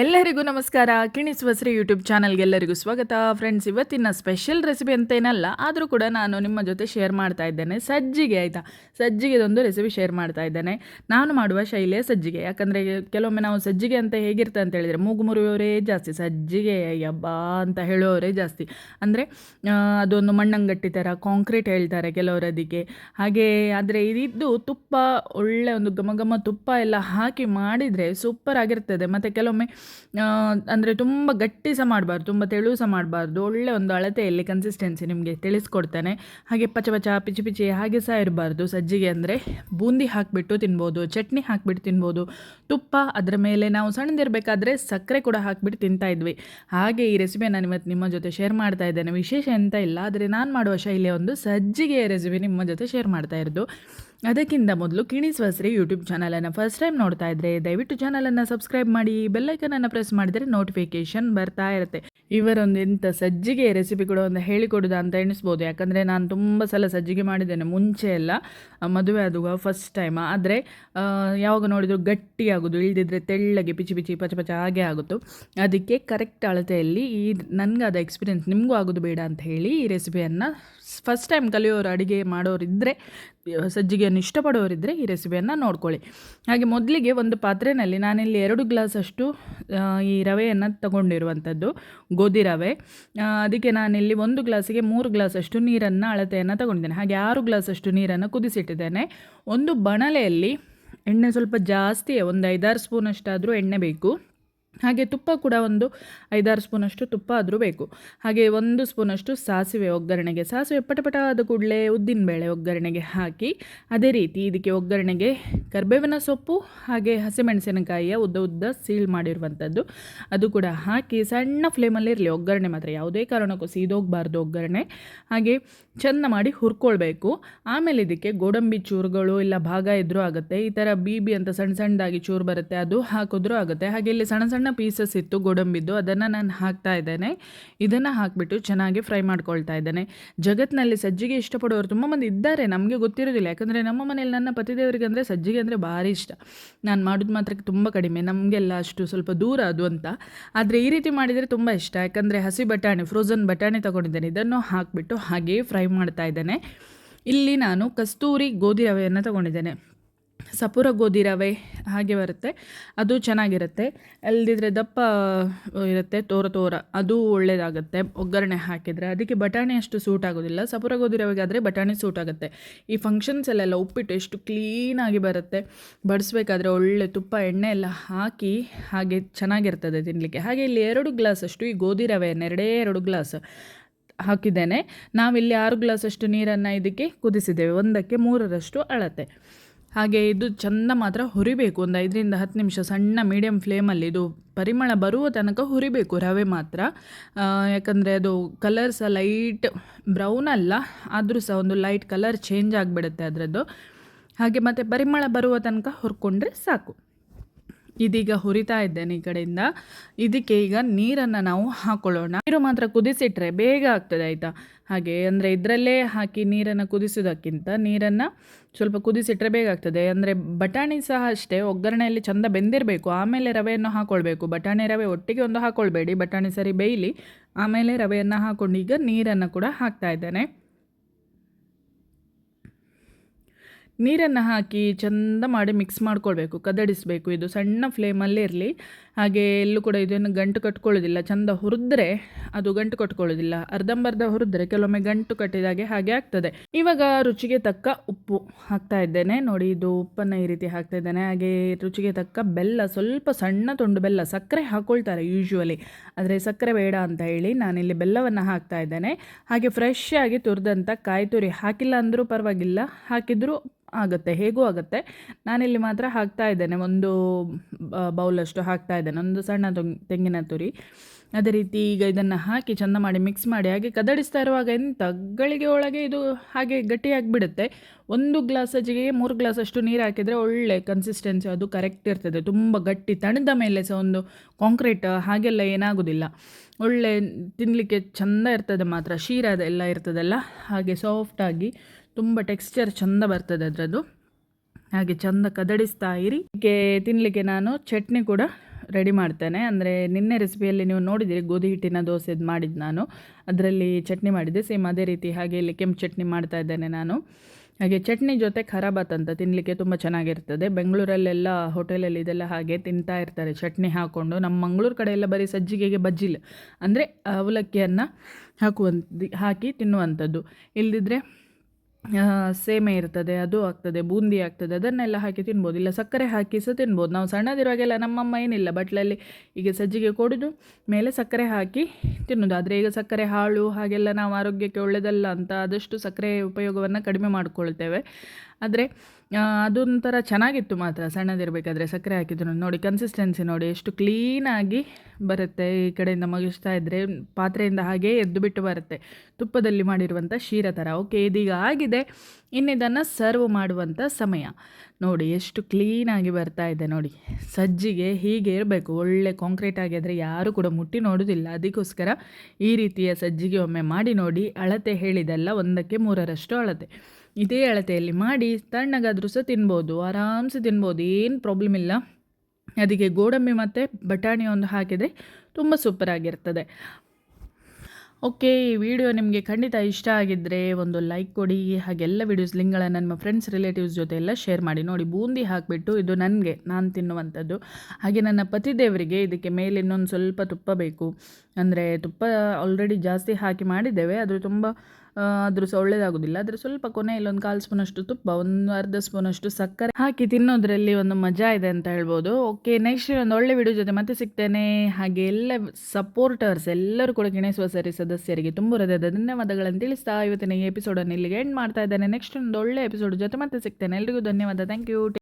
ಎಲ್ಲರಿಗೂ ನಮಸ್ಕಾರ. ಕಿಣಿಸುವ ಶ್ರೀ ಯೂಟ್ಯೂಬ್ ಚಾನಲ್ಗೆಲ್ಲರಿಗೂ ಸ್ವಾಗತ. ಫ್ರೆಂಡ್ಸ್ ಇವತ್ತಿನ ಸ್ಪೆಷಲ್ ರೆಸಿಪಿ ಅಂತೇನಲ್ಲ ಆದರೂ ಕೂಡ ನಾನು ನಿಮ್ಮ ಜೊತೆ ಶೇರ್ ಮಾಡ್ತಾ ಇದ್ದೇನೆ. ಸಜ್ಜಿಗೆ ಆಯಿತಾ? ಸಜ್ಜಿಗೆದೊಂದು ರೆಸಿಪಿ ಶೇರ್ ಮಾಡ್ತಾ ಇದ್ದೇನೆ. ನಾನು ಮಾಡುವ ಶೈಲಿಯ ಸಜ್ಜಿಗೆ. ಯಾಕಂದರೆ ಕೆಲವೊಮ್ಮೆ ನಾವು ಸಜ್ಜಿಗೆ ಅಂತ ಹೇಗಿರ್ತದೆ ಅಂತ ಹೇಳಿದರೆ, ಮೂಗು ಮುರಿಯೋರೇ ಜಾಸ್ತಿ, ಸಜ್ಜಿಗೆ ಯಬ್ಬಾ ಅಂತ ಹೇಳೋರೇ ಜಾಸ್ತಿ. ಅಂದರೆ ಅದೊಂದು ಮಣ್ಣಂಗಟ್ಟಿ ಥರ ಕಾಂಕ್ರೀಟ್ ಹೇಳ್ತಾರೆ ಕೆಲವರು ಅದಕ್ಕೆ ಹಾಗೆ ಆದರೆ ಇದಿದ್ದು ತುಪ್ಪ, ಒಳ್ಳೆ ಒಂದು ಘಮ ಘಮ ತುಪ್ಪ ಎಲ್ಲ ಹಾಕಿ ಮಾಡಿದರೆ ಸೂಪರ್ ಆಗಿರ್ತದೆ. ಮತ್ತು ಕೆಲವೊಮ್ಮೆ ಅಂದರೆ ತುಂಬ ಗಟ್ಟಿ ಸಹ ಮಾಡಬಾರ್ದು, ತುಂಬ ತೆಳು ಸಹ ಮಾಡಬಾರ್ದು. ಒಳ್ಳೆ ಒಂದು ಅಳತೆಯಲ್ಲಿ ಕನ್ಸಿಸ್ಟೆನ್ಸಿ ನಿಮಗೆ ತಿಳಿಸ್ಕೊಡ್ತಾನೆ. ಹಾಗೆ ಪಚ ಪಚ, ಪಿಚಿ ಪಿಚಿ ಹಾಗೆ ಸಹ ಇರಬಾರ್ದು ಸಜ್ಜಿಗೆ ಅಂದರೆ. ಬೂಂದಿ ಹಾಕಿಬಿಟ್ಟು ತಿನ್ಬೋದು, ಚಟ್ನಿ ಹಾಕಿಬಿಟ್ಟು ತಿನ್ಬೋದು. ತುಪ್ಪ ಅದರ ಮೇಲೆ ನಾವು ಸಣ್ಣದಿರಬೇಕಾದ್ರೆ ಸಕ್ಕರೆ ಕೂಡ ಹಾಕಿಬಿಟ್ಟು ತಿಂತಾ ಇದ್ವಿ. ಹಾಗೆ ಈ ರೆಸಿಪಿ ನಾನು ಇವತ್ತು ನಿಮ್ಮ ಜೊತೆ ಶೇರ್ ಮಾಡ್ತಾ ಇದ್ದೇನೆ. ವಿಶೇಷ ಎಂತ ಇಲ್ಲ, ಆದರೆ ನಾನು ಮಾಡುವ ಶೈಲಿಯ ಒಂದು ಸಜ್ಜಿಗೆ ರೆಸಿಪಿ ನಿಮ್ಮ ಜೊತೆ ಶೇರ್ ಮಾಡ್ತಾ ಇರೋದು. ಅದಕ್ಕಿಂತ ಮೊದಲು ಕಿಣಿಸ್ವಸ್ರಿ ಯೂಟ್ಯೂಬ್ ಚಾನಲನ್ನು ಫಸ್ಟ್ ಟೈಮ್ ನೋಡ್ತಾ ಇದ್ರೆ ದಯವಿಟ್ಟು ಚಾನಲನ್ನು ಸಬ್ಸ್ಕ್ರೈಬ್ ಮಾಡಿ ಬೆಲ್ಲೈಕನನ್ನು ಪ್ರೆಸ್ ಮಾಡಿದರೆ ನೋಟಿಫಿಕೇಶನ್ ಬರ್ತಾ ಇರುತ್ತೆ. ಇವರೊಂದು ಎಂಥ ಸಜ್ಜಿಗೆ ರೆಸಿಪಿ ಕೂಡ ಒಂದು ಹೇಳಿಕೊಡುದ ಅಂತ ಎಣಿಸ್ಬೋದು. ಯಾಕಂದರೆ ನಾನು ತುಂಬ ಸಲ ಸಜ್ಜಿಗೆ ಮಾಡಿದ್ದೇನೆ, ಮುಂಚೆ ಎಲ್ಲ ಮದುವೆ ಆದುವ ಫಸ್ಟ್ ಟೈಮ್ ಆದರೆ ಯಾವಾಗ ನೋಡಿದ್ರು ಗಟ್ಟಿ ಆಗೋದು ಇಳ್ದಿದ್ರೆ ತೆಳ್ಳಗೆ ಪಿಚಿ ಪಿಚಿ ಪಚ ಪಚ ಹಾಗೆ ಆಗುತ್ತು ಅದಕ್ಕೆ ಕರೆಕ್ಟ್ ಅಳತೆಯಲ್ಲಿ ಈ ನನಗಾದ ಎಕ್ಸ್ಪೀರಿಯೆನ್ಸ್ ನಿಮಗೂ ಆಗೋದು ಬೇಡ ಅಂತ ಹೇಳಿ ಈ ರೆಸಿಪಿಯನ್ನು ಫಸ್ಟ್ ಟೈಮ್ ಕಲಿಯೋರು, ಅಡುಗೆ ಮಾಡೋರಿದ್ದರೆ ಸಜ್ಜಿಗೆಯನ್ನು ಇಷ್ಟಪಡೋರಿದ್ದರೆ ಈ ರೆಸಿಪಿಯನ್ನು ನೋಡ್ಕೊಳ್ಳಿ. ಹಾಗೆ ಮೊದಲಿಗೆ ಒಂದು ಪಾತ್ರೆಯಲ್ಲಿ ನಾನಿಲ್ಲಿ ಎರಡು ಗ್ಲಾಸಷ್ಟು ಈ ರವೆಯನ್ನು ತಗೊಂಡಿರುವಂಥದ್ದು ಗೋಧಿ ರವೆ ಅದಕ್ಕೆ ನಾನಿಲ್ಲಿ ಒಂದು ಗ್ಲಾಸಿಗೆ ಮೂರು ಗ್ಲಾಸಷ್ಟು ನೀರನ್ನು ಅಳತೆಯನ್ನು ತಗೊಂಡಿದ್ದೇನೆ. ಹಾಗೆ ಆರು ಗ್ಲಾಸಷ್ಟು ನೀರನ್ನು ಕುದಿಸಿಟ್ಟಿದ್ದೇನೆ. ಒಂದು ಬಣಲೆಯಲ್ಲಿ ಎಣ್ಣೆ ಸ್ವಲ್ಪ ಜಾಸ್ತಿ ಒಂದು ಐದಾರು ಸ್ಪೂನಷ್ಟಾದರೂ ಎಣ್ಣೆ ಬೇಕು. ಹಾಗೆ ತುಪ್ಪ ಕೂಡ ಒಂದು ಐದಾರು ಸ್ಪೂನಷ್ಟು ತುಪ್ಪ ಆದರೂ ಬೇಕು. ಹಾಗೆ ಒಂದು ಸ್ಪೂನಷ್ಟು ಸಾಸಿವೆ ಒಗ್ಗರಣೆಗೆ. ಸಾಸಿವೆ ಪಟಪಟ ಆದ ಕೂಡಲೇ ಉದ್ದಿನಬೇಳೆ ಒಗ್ಗರಣೆಗೆ ಹಾಕಿ, ಅದೇ ರೀತಿ ಇದಕ್ಕೆ ಒಗ್ಗರಣೆಗೆ ಕರ್ಬೇವಿನ ಸೊಪ್ಪು ಹಾಗೆ ಹಸಿಮೆಣಸಿನಕಾಯಿಯ ಉದ್ದ ಉದ್ದ ಸೀಳ್ ಮಾಡಿರುವಂಥದ್ದು ಅದು ಕೂಡ ಹಾಕಿ ಸಣ್ಣ ಫ್ಲೇಮಲ್ಲಿ ಇರಲಿ. ಒಗ್ಗರಣೆ ಮಾತ್ರ, ಯಾವುದೇ ಕಾರಣಕ್ಕೂ ಸೀದೋಗಬಾರ್ದು ಒಗ್ಗರಣೆ. ಹಾಗೆ ಚೆಂದ ಮಾಡಿ ಹುರ್ಕೊಳ್ಬೇಕು. ಆಮೇಲೆ ಇದಕ್ಕೆ ಗೋಡಂಬಿ ಚೂರುಗಳು ಇಲ್ಲ ಭಾಗ ಇದ್ದರೂ ಆಗುತ್ತೆ. ಈ ಥರ ಬಿ ಬಿ ಅಂತ ಸಣ್ಣ ಸಣ್ಣದಾಗಿ ಚೂರು ಬರುತ್ತೆ, ಅದು ಹಾಕಿದ್ರೂ ಆಗುತ್ತೆ. ಹಾಗೆ ಇಲ್ಲಿ ಸಣ್ಣ ಸಣ್ಣ ಸಣ್ಣ ಪೀಸಸ್ ಇತ್ತು, ಗೋಡಂಬಿದ್ದು, ಅದನ್ನು ನಾನು ಹಾಕ್ತಾ ಇದ್ದೇನೆ. ಇದನ್ನು ಹಾಕಿಬಿಟ್ಟು ಚೆನ್ನಾಗಿ ಫ್ರೈ ಮಾಡ್ಕೊಳ್ತಾ ಇದ್ದೇನೆ. ಜಗತ್ತಿನಲ್ಲಿ ಸಜ್ಜಿಗೆ ಇಷ್ಟಪಡೋರು ತುಂಬ ಮಂದಿ ಇದ್ದಾರೆ, ನಮಗೆ ಗೊತ್ತಿರೋದಿಲ್ಲ. ಯಾಕಂದರೆ ನಮ್ಮ ಮನೇಲಿ ನನ್ನ ಪತಿದೇವರಿಗೆ ಅಂದರೆ ಸಜ್ಜಿಗೆ ಅಂದರೆ ಭಾರಿ ಇಷ್ಟ. ನಾನು ಮಾಡೋದು ಮಾತ್ರ ತುಂಬ ಕಡಿಮೆ, ನಮಗೆಲ್ಲ ಅಷ್ಟು ಸ್ವಲ್ಪ ದೂರ ಅದು ಅಂತ. ಆದರೆ ಈ ರೀತಿ ಮಾಡಿದರೆ ತುಂಬ ಇಷ್ಟ. ಯಾಕಂದರೆ ಹಸಿ ಬಟಾಣಿ ಫ್ರೋಝನ್ ಬಟಾಣಿ ತೊಗೊಂಡಿದ್ದೇನೆ. ಇದನ್ನು ಹಾಕಿಬಿಟ್ಟು ಹಾಗೆಯೇ ಫ್ರೈ ಮಾಡ್ತಾ ಇದ್ದೇನೆ. ಇಲ್ಲಿ ನಾನು ಕಸ್ತೂರಿ ಗೋಧಿ ರವೆಯನ್ನು ತೊಗೊಂಡಿದ್ದೇನೆ. ಸಪುರ ಗೋಧಿ ರವೆ ಹಾಗೆ ಬರುತ್ತೆ. ಅದು ಚೆನ್ನಾಗಿರುತ್ತೆ. ಅಲ್ಲದಿದ್ರೆ ದಪ್ಪ ಇರುತ್ತೆ ತೋರ ತೋರ. ಅದು ಒಳ್ಳೆಯದಾಗುತ್ತೆ ಒಗ್ಗರಣೆ ಹಾಕಿದರೆ. ಅದಕ್ಕೆ ಬಟಾಣಿ ಅಷ್ಟು ಸೂಟ್ ಆಗೋದಿಲ್ಲ. ಸಪೂರ ಗೋಧಿ ರವೆಗಾದರೆ ಬಟಾಣಿ ಸೂಟ್ ಆಗುತ್ತೆ. ಈ ಫಂಕ್ಷನ್ಸಲ್ಲೆಲ್ಲ ಉಪ್ಪಿಟ್ಟು ಎಷ್ಟು ಕ್ಲೀನಾಗಿ ಬರುತ್ತೆ. ಬಡಿಸ್ಬೇಕಾದ್ರೆ ಒಳ್ಳೆ ತುಪ್ಪ, ಎಣ್ಣೆ ಎಲ್ಲ ಹಾಕಿ ಹಾಗೆ ಚೆನ್ನಾಗಿರ್ತದೆ ತಿನ್ನಲಿಕ್ಕೆ ಹಾಗೆ ಇಲ್ಲಿ ಎರಡು ಗ್ಲಾಸಷ್ಟು ಈ ಗೋಧಿ ರವೆಯನ್ನು ಎರಡೇ ಎರಡು ಗ್ಲಾಸ್ ಹಾಕಿದ್ದೇನೆ. ನಾವಿಲ್ಲಿ ಆರು ಗ್ಲಾಸಷ್ಟು ನೀರನ್ನು ಇದಕ್ಕೆ ಕುದಿಸಿದ್ದೇವೆ. ಒಂದಕ್ಕೆ ಮೂರರಷ್ಟು ಅಳತೆ. ಹಾಗೆ ಇದು ಚೆಂದ ಮಾತ್ರ ಹುರಿಬೇಕು. ಒಂದು ಐದರಿಂದ ಹತ್ತು ನಿಮಿಷ ಸಣ್ಣ ಮೀಡಿಯಮ್ ಫ್ಲೇಮಲ್ಲಿ ಇದು ಪರಿಮಳ ಬರುವ ತನಕ ಹುರಿಬೇಕು ರವೆ ಮಾತ್ರ. ಯಾಕಂದರೆ ಅದು ಕಲರ್ ಸಹ ಲೈಟ್ ಬ್ರೌನ್ ಅಲ್ಲ, ಆದರೂ ಸಹ ಒಂದು ಲೈಟ್ ಕಲರ್ ಚೇಂಜ್ ಆಗಿಬಿಡುತ್ತೆ ಅದರದ್ದು. ಹಾಗೆ ಮತ್ತು ಪರಿಮಳ ಬರುವ ತನಕ ಹುರ್ಕೊಂಡ್ರೆ ಸಾಕು. ಇದೀಗ ಹುರಿತಾ ಇದ್ದೇನೆ ಈ ಕಡೆಯಿಂದ. ಇದಕ್ಕೆ ಈಗ ನೀರನ್ನು ನಾವು ಹಾಕೊಳ್ಳೋಣ. ನೀರು ಮಾತ್ರ ಕುದಿಸಿಟ್ರೆ ಬೇಗ ಆಗ್ತದೆ ಆಯಿತಾ? ಹಾಗೆ ಅಂದರೆ ಇದರಲ್ಲೇ ಹಾಕಿ ನೀರನ್ನು ಕುದಿಸೋದಕ್ಕಿಂತ ನೀರನ್ನು ಸ್ವಲ್ಪ ಕುದಿಸಿಟ್ರೆ ಬೇಗ ಆಗ್ತದೆ. ಅಂದರೆ ಬಟಾಣಿ ಸಹ ಅಷ್ಟೇ, ಒಗ್ಗರಣೆಯಲ್ಲಿ ಚೆಂದ ಬೆಂದಿರಬೇಕು. ಆಮೇಲೆ ರವೆಯನ್ನು ಹಾಕ್ಕೊಳ್ಬೇಕು ಬಟಾಣಿ ರವೆ ಒಟ್ಟಿಗೆ ಒಂದು ಹಾಕ್ಕೊಳ್ಬೇಡಿ ಬಟಾಣಿ ಸರಿ ಬೇಯಲಿ, ಆಮೇಲೆ ರವೆಯನ್ನು ಹಾಕ್ಕೊಂಡು ಈಗ ನೀರನ್ನು ಕೂಡ ಹಾಕ್ತಾ ಇದ್ದೇನೆ. ನೀರನ್ನು ಹಾಕಿ ಚಂದ ಮಾಡಿ ಮಿಕ್ಸ್ ಮಾಡ್ಕೊಳ್ಬೇಕು ಕದಡಿಸಬೇಕು. ಇದು ಸಣ್ಣ ಫ್ಲೇಮಲ್ಲೇ ಇರಲಿ. ಹಾಗೆ ಎಲ್ಲೂ ಕೂಡ ಇದನ್ನು ಗಂಟು ಕಟ್ಕೊಳ್ಳೋದಿಲ್ಲ. ಚಂದ ಹುರಿದ್ರೆ ಅದು ಗಂಟು ಕಟ್ಕೊಳ್ಳೋದಿಲ್ಲ. ಅರ್ಧಂಬರ್ಧ ಹುರಿದ್ರೆ ಕೆಲವೊಮ್ಮೆ ಗಂಟು ಕಟ್ಟಿದಾಗೆ ಹಾಗೆ ಆಗ್ತದೆ. ಇವಾಗ ರುಚಿಗೆ ತಕ್ಕ ಉಪ್ಪು ಹಾಕ್ತಾ ಇದ್ದೇನೆ. ನೋಡಿ, ಇದು ಉಪ್ಪನ್ನು ಈ ರೀತಿ ಹಾಕ್ತಾ ಇದ್ದೇನೆ. ಹಾಗೆ ರುಚಿಗೆ ತಕ್ಕ ಬೆಲ್ಲ, ಸ್ವಲ್ಪ ಸಣ್ಣ ತುಂಡು ಬೆಲ್ಲ, ಸಕ್ಕರೆ ಹಾಕ್ಕೊಳ್ತಾರೆ ಯೂಶ್ವಲಿ ಆದರೆ ಸಕ್ಕರೆ ಬೇಡ ಅಂತ ಹೇಳಿ ನಾನಿಲ್ಲಿ ಬೆಲ್ಲವನ್ನು ಹಾಕ್ತಾ ಇದ್ದೇನೆ. ಹಾಗೆ ಫ್ರೆಶ್ ಆಗಿ ತುರಿದಂಥ ಕಾಯಿ ತುರಿ ಹಾಕಿಲ್ಲ ಅಂದರೂ ಪರವಾಗಿಲ್ಲ. ಹಾಕಿದರೂ ಆಗುತ್ತೆ, ಹೇಗೂ ಆಗುತ್ತೆ. ನಾನಿಲ್ಲಿ ಮಾತ್ರ ಹಾಕ್ತಾ ಇದ್ದೇನೆ. ಒಂದು ಬೌಲಷ್ಟು ಹಾಕ್ತಾ ಒಂದು ಸಣ್ಣ ತೆಂಗಿನ ತುರಿ. ಅದೇ ರೀತಿ ಈಗ ಇದನ್ನು ಹಾಕಿ ಚೆಂದ ಮಾಡಿ ಮಿಕ್ಸ್ ಮಾಡಿ ಹಾಗೆ ಕದಡಿಸ್ತಾ ಇರುವಾಗ ಎಂತ ಗಳಿಗೆ ಒಳಗೆ ಇದು ಹಾಗೆ ಗಟ್ಟಿಯಾಗಿಬಿಡುತ್ತೆ. ಒಂದು ಗ್ಲಾಸ್ ಅಜ್ಜಿಗೆ ಮೂರು ಗ್ಲಾಸ್ ಅಷ್ಟು ನೀರು ಹಾಕಿದರೆ ಒಳ್ಳೆ ಕನ್ಸಿಸ್ಟೆನ್ಸಿ ಅದು ಕರೆಕ್ಟ್ ಇರ್ತದೆ. ತುಂಬ ಗಟ್ಟಿ ತಣದ ಮೇಲೆ ಸಹ ಒಂದು ಕಾಂಕ್ರೀಟ್ ಹಾಗೆಲ್ಲ ಏನಾಗೋದಿಲ್ಲ. ಒಳ್ಳೆ ತಿನ್ನಲಿಕ್ಕೆ ಚೆಂದ ಇರ್ತದೆ ಮಾತ್ರ. ಶೀರ ಎಲ್ಲ ಇರ್ತದಲ್ಲ? ಹಾಗೆ ಸಾಫ್ಟಾಗಿ ತುಂಬ ಟೆಕ್ಸ್ಚರ್ ಚೆಂದ ಬರ್ತದೆ ಅದರದ್ದು. ಹಾಗೆ ಚೆಂದ ಕದಡಿಸ್ತಾ ಇರಿ. ತಿನ್ನಲಿಕ್ಕೆ ನಾನು ಚಟ್ನಿ ಕೂಡ ರೆಡಿ ಮಾಡ್ತೇನೆ. ಅಂದರೆ ನಿನ್ನೆ ರೆಸಿಪಿಯಲ್ಲಿ ನೀವು ನೋಡಿದಿರಿ, ಗೋಧಿ ಹಿಟ್ಟಿನ ದೋಸೆದು ಮಾಡಿದ್ದು ನಾನು. ಅದರಲ್ಲಿ ಚಟ್ನಿ ಮಾಡಿದ್ದೆ. ಸೇಮ್ ಅದೇ ರೀತಿ ಹಾಗೆ ಇಲ್ಲಿ ಕೆಂಪು ಚಟ್ನಿ ಮಾಡ್ತಾ ಇದ್ದೇನೆ ನಾನು. ಹಾಗೆ ಚಟ್ನಿ ಜೊತೆ ಖರಾಬಾತ್ ಅಂತ ತಿನ್ನಲಿಕ್ಕೆ ತುಂಬ ಚೆನ್ನಾಗಿರ್ತದೆ. ಬೆಂಗಳೂರಲ್ಲೆಲ್ಲ ಹೋಟೆಲಲ್ಲಿ ಇದೆಲ್ಲ ಹಾಗೆ ತಿಂತಾ ಇರ್ತಾರೆ ಚಟ್ನಿ ಹಾಕ್ಕೊಂಡು ನಮ್ಮ ಮಂಗಳೂರು ಕಡೆ ಎಲ್ಲ ಬರೀ ಸಜ್ಜಿಗೆಗೆ ಬಜ್ಜಿಲ್. ಅಂದರೆ ಅವಲಕ್ಕಿಯನ್ನು ಹಾಕುವಂಥ ಹಾಕಿ ತಿನ್ನುವಂಥದ್ದು. ಇಲ್ಲದಿದ್ದರೆ ಸೇಮೆ ಇರ್ತದೆ, ಅದು ಆಗ್ತದೆ, ಬೂಂದಿ ಆಗ್ತದೆ, ಅದನ್ನೆಲ್ಲ ಹಾಕಿ ತಿನ್ಬೋದು. ಇಲ್ಲ, ಸಕ್ಕರೆ ಹಾಕಿ ಸಹ ತಿನ್ಬೋದು. ನಾವು ಸಣ್ಣದಿರುವಾಗೆಲ್ಲ ನಮ್ಮಮ್ಮ ಏನಿಲ್ಲ, ಬಟ್ಲಲ್ಲಿ ಈಗ ಸಜ್ಜಿಗೆ ಕೊಡೋದು, ಮೇಲೆ ಸಕ್ಕರೆ ಹಾಕಿ ತಿನ್ನೋದು. ಆದರೆ ಈಗ ಸಕ್ಕರೆ ಹಾಳು, ಹಾಗೆಲ್ಲ ನಾವು ಆರೋಗ್ಯಕ್ಕೆ ಒಳ್ಳೆಯದಲ್ಲ ಅಂತ ಆದಷ್ಟು ಸಕ್ಕರೆ ಉಪಯೋಗವನ್ನು ಕಡಿಮೆ ಮಾಡ್ಕೊಳ್ತೇವೆ. ಆದರೆ ಅದೊಂಥರ ಚೆನ್ನಾಗಿತ್ತು ಮಾತ್ರ. ಸಣ್ಣದಿರಬೇಕಾದ್ರೆ ಸಕ್ಕರೆ ಹಾಕಿದ್ರು ನೋಡಿ ಕನ್ಸಿಸ್ಟೆನ್ಸಿ ನೋಡಿ, ಎಷ್ಟು ಕ್ಲೀನಾಗಿ ಬರುತ್ತೆ ಈ ಕಡೆಯಿಂದ ಮಗಿಸ್ತಾ ಇದ್ದರೆ ಪಾತ್ರೆಯಿಂದ ಹಾಗೇ ಎದ್ದು ಬಿಟ್ಟು ಬರುತ್ತೆ. ತುಪ್ಪದಲ್ಲಿ ಮಾಡಿರುವಂಥ ಶೀರ ಥರ ಓಕೆ ಇದೀಗ ಆಗಿದೆ. ಇನ್ನಿದನ್ನು ಸರ್ವ್ ಮಾಡುವಂಥ ಸಮಯ. ನೋಡಿ, ಎಷ್ಟು ಕ್ಲೀನಾಗಿ ಬರ್ತಾ ಇದೆ ನೋಡಿ. ಸಜ್ಜಿಗೆ ಹೀಗೆ ಇರಬೇಕು. ಒಳ್ಳೆ ಕಾಂಕ್ರೀಟ್ ಆಗಿದ್ರೆ ಯಾರು ಕೂಡ ಮುಟ್ಟಿ ನೋಡೋದಿಲ್ಲ. ಅದಕ್ಕೋಸ್ಕರ ಈ ರೀತಿಯ ಸಜ್ಜಿಗೆ ಒಮ್ಮೆ ಮಾಡಿ ನೋಡಿ. ಅಳತೆ ಹೇಳಿದೆಲ್ಲ ಒಂದಕ್ಕೆ ಮೂರರಷ್ಟು ಅಳತೆ. ಇದೇ ಅಳತೆಯಲ್ಲಿ ಮಾಡಿ ತಣ್ಣಗಾದರೂ ಸಹ ತಿನ್ಬೋದು, ಆರಾಮ್ಸೆ ತಿನ್ಬೋದು, ಏನು ಪ್ರಾಬ್ಲಮ್ ಇಲ್ಲ. ಅದಕ್ಕೆ ಗೋಡಂಬಿ ಮತ್ತು ಬಟಾಣಿ ಒಂದು ಹಾಕಿದರೆ ತುಂಬ ಸೂಪರಾಗಿರ್ತದೆ ಓಕೆ ಈ ವಿಡಿಯೋ ನಿಮಗೆ ಖಂಡಿತ ಇಷ್ಟ ಆಗಿದ್ದರೆ ಒಂದು ಲೈಕ್ ಕೊಡಿ, ಹಾಗೆಲ್ಲ ವಿಡಿಯೋಸ್ ಲಿಂಕ್ಗಳನ್ನು ನಮ್ಮ ಫ್ರೆಂಡ್ಸ್ ರಿಲೇಟಿವ್ಸ್ ಜೊತೆ ಎಲ್ಲ ಶೇರ್ ಮಾಡಿ, ನೋಡಿ, ಬೂಂದಿ ಹಾಕಿಬಿಟ್ಟು ಇದು ನನಗೆ, ನಾನು ತಿನ್ನುವಂಥದ್ದು. ಹಾಗೆ ನನ್ನ ಪತಿದೇವರಿಗೆ ಇದಕ್ಕೆ ಮೇಲೆ ಇನ್ನೊಂದು ಸ್ವಲ್ಪ ತುಪ್ಪ ಬೇಕು. ಅಂದರೆ ತುಪ್ಪ ಆಲ್ರೆಡಿ ಜಾಸ್ತಿ ಹಾಕಿ ಮಾಡಿದ್ದೇವೆ ಅದು ತುಂಬ ಆದರೂ ಸಹ ಒಳ್ಳೆಯದಾಗೋದಿಲ್ಲ ಆದರೆ ಸ್ವಲ್ಪ ಕೊನೆಯಲ್ಲಿ ಒಂದು ಕಾಲು ಸ್ಪೂನಷ್ಟು ತುಪ್ಪ, ಒಂದು ಅರ್ಧ ಸ್ಪೂನಷ್ಟು ಸಕ್ಕರೆ ಹಾಕಿ ತಿನ್ನೋದ್ರಲ್ಲಿ ಒಂದು ಮಜಾ ಇದೆ ಅಂತ ಹೇಳ್ಬೋದು. ಓಕೆ ನೆಕ್ಸ್ಟ್ ಒಂದು ಒಳ್ಳೆ ವಿಡಿಯೋ ಜೊತೆ ಮತ್ತೆ ಸಿಗ್ತೇನೆ. ಹಾಗೆ ಎಲ್ಲ ಸಪೋರ್ಟರ್ಸ್ ಎಲ್ಲರೂ ಕೂಡ ಗಿಣೇಶ್ವ ಸರಿ ಸದಸ್ಯರಿಗೆ ತುಂಬ ಹೃದಯದ ಧನ್ಯವಾದಗಳನ್ನು ತಿಳಿಸ್ತಾ ಇವತ್ತಿನ ಎಪಿಸೋಡನ್ನು ಇಲ್ಲಿಗೆ ಎಂಡ್ ಮಾಡ್ತಾ ಇದ್ದೇನೆ. ನೆಕ್ಸ್ಟ್ ಒಂದು ಒಳ್ಳೆ ಎಪಿಸೋಡ್ ಜೊತೆ ಮತ್ತೆ ಸಿಗ್ತೇನೆ. ಎಲ್ರಿಗೂ ಧನ್ಯವಾದ. Thank you